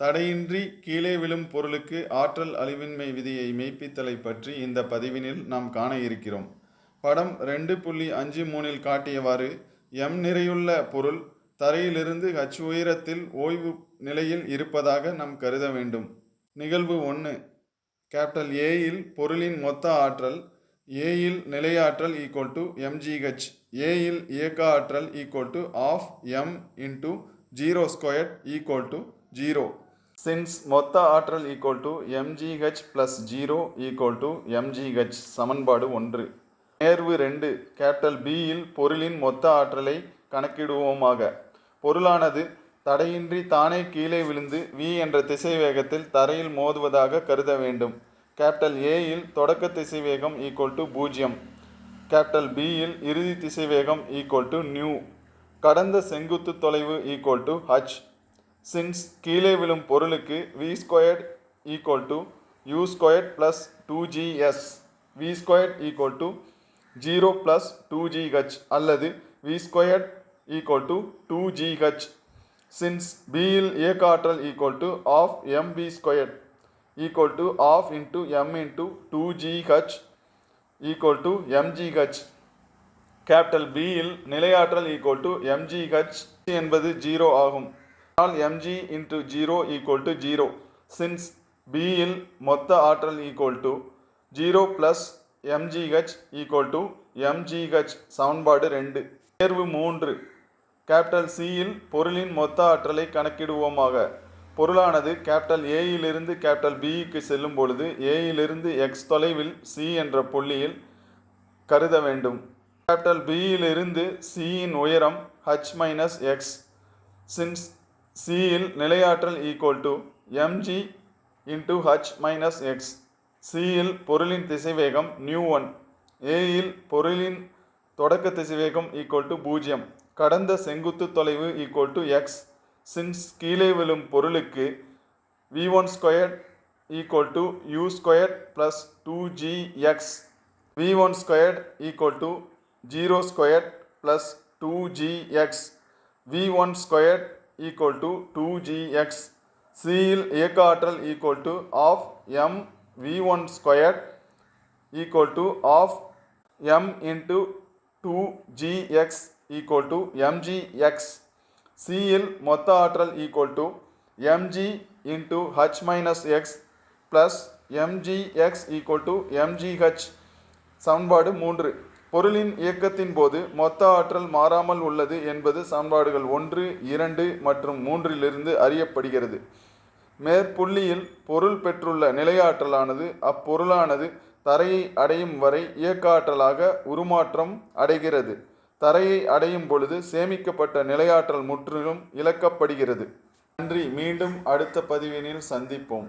தடையின்றி கீழே விழும் பொருளுக்கு ஆற்றல் அழிவின்மை விதியை மெய்ப்பித்தலை பற்றி இந்த பதிவினில் நாம் காண இருக்கிறோம். படம் ரெண்டு புள்ளி அஞ்சு மூணில் காட்டியவாறு எம் நிறையுள்ள பொருள் தரையிலிருந்து ஹச் உயரத்தில் ஓய்வு நிலையில் இருப்பதாக நாம் கருத வேண்டும். நிகழ்வு ஒன்று கேபிட்டல் ஏயில் பொருளின் மொத்த ஆற்றல் ஏயில் நிலையாற்றல் ஈக்குவல் டு எம்ஜிஹெச் ஏயில் இயக்க ஆற்றல் equal to half M into zero square equal to zero since மொத்த ஆற்றல் equal to MGH plus zero equal to MGH சமன்பாடு ஒன்று. நேர்வு ரெண்டு. கேபிட்டல் பியில் பொருளின் மொத்த ஆற்றலை கணக்கிடுவோமாக. பொருளானது தடையின்றி தானே கீழே விழுந்து வி என்ற திசைவேகத்தில் தரையில் மோதுவதாக கருத வேண்டும். கேபிட்டல் ஏயில் தொடக்க திசைவேகம் ஈக்குவல் டு பூஜ்ஜியம். கேபிட்டல் பியில் இறுதி திசைவேகம் ஈக்குவல் டு நியூ கடந்த செங்குத்து தொலைவு ஈக்குவல் டு ஹச் சின்ஸ் கீழே விழும் பொருளுக்கு V squared equal to U squared plus two GS V squared equal to zero plus two GH அல்லது V squared equal to two GH since பியில் இயக்க ஆற்றல் equal to half MB squared equal to half into M into two GH equal to MGH capital பியில் நிலையாற்றல் equal to MGH என்பது zero ஆகும். ஆனால் MG into zero equal to zero since பியில் மொத்த ஆற்றல் equal to zero plus MGH equal to MGH சமன்பாடு ரெண்டு. தேர்வு மூன்று. கேபிட்டல் சியில் பொருளின் மொத்த ஆற்றலை கணக்கிடுவோமாக. பொருளானது கேபிட்டல் ஏயிலிருந்து கேபிட்டல் பிஇக்கு செல்லும் பொழுது ஏயிலிருந்து எக்ஸ் தொலைவில் சி என்ற புள்ளியில் கருத வேண்டும். கேபிட்டல் பியிலிருந்து சியின் உயரம் H minus X since C will நிலையாற்றல் equal to MG into H minus X சியில் பொருளின் திசைவேகம் நியூ ஒன் ஏயில் பொருளின் தொடக்க திசைவேகம் ஈக்குவல் டு பூஜ்ஜியம். கடந்த செங்குத்து தொலைவு ஈக்குவல் டு எக்ஸ் சின்ஸ் கீழே விழும் பொருளுக்கு V one square equal to U square plus two G X V one square equal to zero square plus two G X V one square equal to two G X சியில் இயக்க ஆற்றல் equal to half M V one square equal to half M into two G X equal to MG X சியில் மொத்த ஆற்றல் equal to MG into H minus X plus MG X equal to MGH சமன்பாடு மூன்று. பொருளின் இயக்கத்தின் போது மொத்த ஆற்றல் மாறாமல் உள்ளது என்பது சமன்பாடுகள் ஒன்று இரண்டு மற்றும் மூன்றிலிருந்து அறியப்படுகிறது. மேற்புள்ளியில் பொருள் பெற்றுள்ள நிலையாற்றலானது அப்பொருளானது தரையை அடையும் வரை இயக்க ஆற்றலாக உருமாற்றம் அடைகிறது. தரையை அடையும் பொழுது சேமிக்கப்பட்ட நிலையாற்றல் முற்றிலும் இழக்கப்படுகிறது. நன்றி. மீண்டும் அடுத்த பதிவினில் சந்திப்போம்.